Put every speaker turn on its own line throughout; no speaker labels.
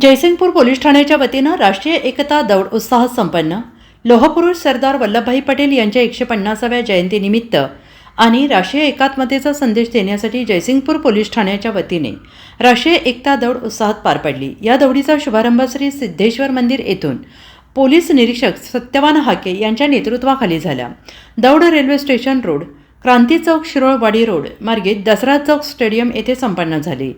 Jaysingpur police ठाण्याच्या वतीनं राष्ट्रीय एकता दौड उत्साहात संपन्न. लोहपुरुष सरदार वल्लभभाई पटेल यांच्या एकशे पन्नासाव्या जयंतीनिमित्त आणि राष्ट्रीय एकात्मतेचा संदेश देण्यासाठी जयसिंगपूर पोलीस ठाण्याच्या वतीने राष्ट्रीय एकता दौड उत्साहात पार पडली. या दौडीचा शुभारंभ श्री सिद्धेश्वर मंदिर येथून पोलीस निरीक्षक सत्यवान हाके यांच्या नेतृत्वाखाली झाला. दौड railway station road Kranti Chowk Shirolwadi road मार्गे दसरा चौक स्टेडियम येथे संपन्न झाली.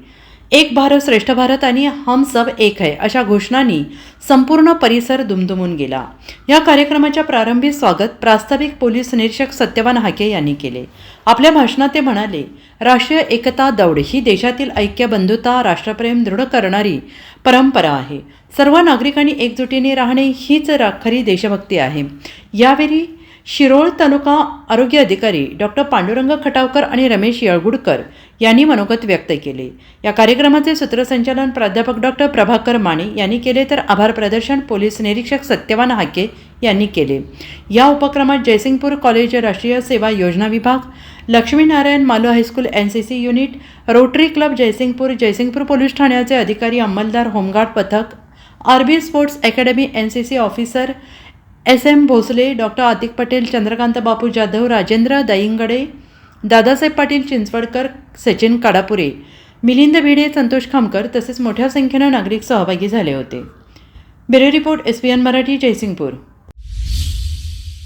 एक भारत श्रेष्ठ भारत आणि हम सब एक है अशा घोषणांनी संपूर्ण परिसर दुमदुमून गेला. या कार्यक्रमाच्या प्रारंभी स्वागत प्रास्ताविक पोलीस निरीक्षक सत्यवान हाके यांनी केले. आपल्या भाषणात ते म्हणाले राष्ट्रीय एकता दौड ही देशातील ऐक्य बंधुता राष्ट्रप्रेम दृढ करणारी परंपरा आहे. सर्व नागरिकांनी एकजुटीने राहणे हीच रा- खरी देशभक्ती आहे. यावेळी शिरोळ तालुका आरोग्य अधिकारी डॉक्टर पांडुरंग खटावकर आणि रमेश येळगुडकर यांनी मनोगत व्यक्त केले. या कार्यक्रमाचे सूत्रसंचालन प्राध्यापक डॉक्टर प्रभाकर माने यांनी केले तर आभार प्रदर्शन पोलीस निरीक्षक सत्यवान हाके यांनी केले. या उपक्रमात जयसिंगपूर कॉलेज राष्ट्रीय सेवा योजना विभाग Laxminarayan Malu high school N C C unit Rotary Club Jaysingpur Jaysingpur police ठाण्याचे अधिकारी अंमलदार होमगार्ड पथक R B sports academy N C C officer S M Bhosale doctor Atik Patel Chandrakant Bapu Jadhav Rajendra Dahingade Dadasaheb Patil Chinchwadkar Sachin Kadapure Milind Bhide Santosh Khamkar तसेच मोठ्या संख्येनं नागरिक सहभागी झाले होते. Bureau report S P N Marathi Jaysingpur.